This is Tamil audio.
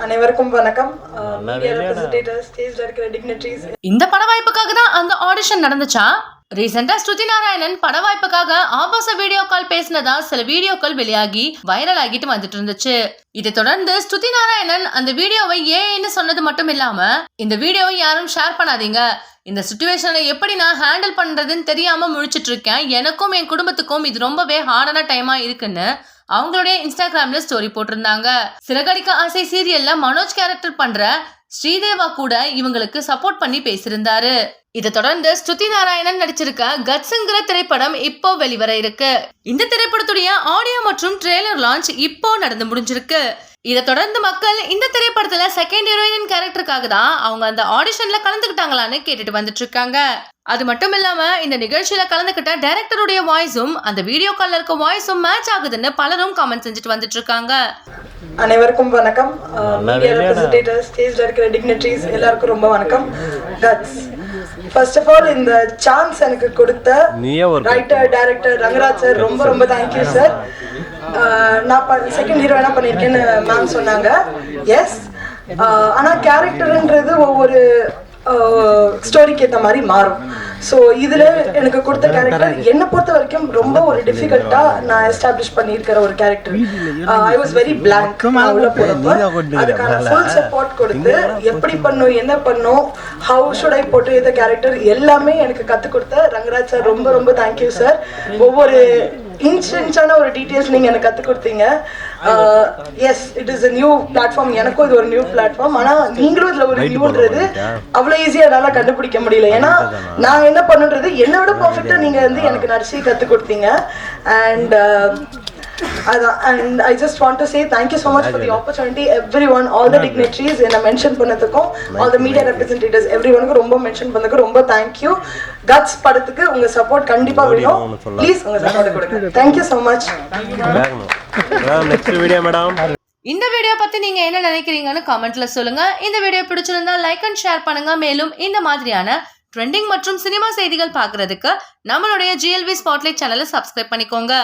அனைவருக்கும் வணக்கம். மீடியா ரெப்ரசன்டேட்டிவ்ஸ் ஸ்டேஜ்ல இருக்கிற டிக்னிட்டரிஸ் இந்த பட வாய்ப்புக்காக தான் அந்த ஆடிஷன் நடந்துச்சா? ரீசெண்டா ஸ்ருதி நாராயணன் பட வாய்ப்புக்காக ஆபாச வீடியோ கால் பேசினதா சில வீடியோக்கள் வெளியாகி வைரல் ஆகிட்டு வந்துட்டு இருந்துச்சு. இதை தொடர்ந்து ஸ்ருதி நாராயணன் அந்த வீடியோவை ஏன்னு சொன்னது மட்டும் இல்லாம இந்த வீடியோவை யாரும் ஷேர் பண்ணாதீங்க. இந்த சுச்சுவேஷனை எப்படி நான் ஹேண்டில் பண்றதுன்னு தெரியாம முழிச்சிட்டு இருக்கேன். எனக்கும் என் குடும்பத்துக்கும் இது ரொம்பவே ஹார்டான டைமா இருக்குன்னு அவங்களுடைய இன்ஸ்டாகிராம்ல ஸ்டோரி போட்டிருந்தாங்க. சிறகடிக்க ஆசை சீரியல்ல மனோஜ் கேரக்டர் பண்ற ஸ்ரீதேவா கூட இவங்களுக்கு சப்போர்ட் பண்ணி பேசியிருந்தாரு. இதை தொடர்ந்து ஸ்ருதி நாராயணன் நடிச்சிருக்க கட்ஸுங்கிற திரைப்படம் இப்போ வெளிவர இருக்கு. இந்த திரைப்படத்துடைய ஆடியோ மற்றும் ட்ரெய்லர் லான்ச் இப்போ நடந்து முடிஞ்சிருக்கு. இதை தொடர்ந்து மக்கள் இந்த திரைப்படத்துல செகண்ட் ஹீரோயின் கேரக்டருக்காக தான் அவங்க அந்த ஆடிஷன்ல கலந்துக்கிட்டாங்களான்னு கேட்டுட்டு வந்துட்டு இருக்காங்க அது மட்டும் இல்லாம இந்த நிகழ்ச்சியில கலந்துக்கிட்ட டைரக்டருடைய வாய்ஸும் அந்த வீடியோ கால்ல இருக்க வாய்ஸும் மேட்ச் ஆகுதுன்னு பலரும் கமெண்ட் செஞ்சுட்டு வந்துட்டு இருக்காங்க அனைவருக்கும் வணக்கம். ஸ்டேஜ்ல இருக்கிற டிக்னிட்டரிஸ் எல்லாருக்கும் ரொம்ப வணக்கம். ஃபர்ஸ்ட் ஆஃப் ஆல் இந்த சான்ஸ் எனக்கு கொடுத்த ரைட்டர் டைரக்டர் ரங்கராஜ் சார் ரொம்ப ரொம்ப தேங்க்யூ சார் நான் செகண்ட் ஹீரோ என்ன பண்ணியிருக்கேன்னு மேம் சொன்னாங்க. எஸ் ஆனால் கேரக்டர்ன்றது ஒவ்வொரு ஸ்டோரிக்கு ஏற்ற மாதிரி மாறும். ஸோ இதில் எனக்கு கொடுத்த கேரக்டர் என்னை பொறுத்த வரைக்கும் ரொம்ப ஒரு டிஃபிகல்ட்டாக நான் எஸ்டாப்ளிஷ் பண்ணியிருக்கிற ஒரு character I was very blank உள்ள போகிறப்ப அதுக்கான ஃபுல் சப்போர்ட் கொடுத்து எப்படி பண்ணும் என்ன பண்ணும் ஹவு ஷுட் ஐ போட்டு இந்த கேரக்டர் எல்லாமே எனக்கு கற்றுக் கொடுத்த ரங்கராஜ் சார் ரொம்ப ரொம்ப தேங்க்யூ சார் ஒவ்வொரு இன்ச் இன்ச்சான ஒரு டீட்டெயில்ஸ் நீங்கள் எனக்கு கற்றுக் கொடுத்தீங்க. Yes it is a new platform எனக்கும் இது ஒரு நியூ பிளாட்ஃபார்ம் ஆனால் நீங்களும் இதில் ஒரு நியூன்றது அவ்வளோ ஈஸியாக என்னால் கண்டுபிடிக்க முடியல. ஏன்னா நான் என்ன பண்ணுன்றது என்னை விட பர்ஃபெக்டாக நீங்கள் வந்து எனக்கு நடிச்சு கற்றுக் கொடுத்தீங்க. And and I just want to say thank you so much for the opportunity everyone all the dignitaries என்னை mention பண்ணதுக்கும் all the media representatives every ஒனுக்கு ரொம்ப மென்ஷன் பண்ணதுக்கு ரொம்ப தேங்க்யூ கட்ஸ் படத்துக்கு உங்க சப்போர்ட் கண்டிப்பா வேணும். ப்ளீஸ் உங்க சப்போர்ட் கொடுங்க thank you so much next video madam இந்த வீடியோ பத்தி நீங்க என்ன நினைக்கிறீங்கன்னு கமெண்ட்ல சொல்லுங்க. இந்த வீடியோ பிடிச்சிருந்தா லைக் அண்ட் ஷேர் பண்ணுங்க. மேலும் இந்த மாதிரியான ட்ரெண்டிங் மற்றும் சினிமா செய்திகள் பார்க்கிறதுக்கு நம்மளுடைய ஜிஎல்வி ஸ்பாட்லைட் சேனலை சப்ஸ்கிரைப் பண்ணிக்கோங்க.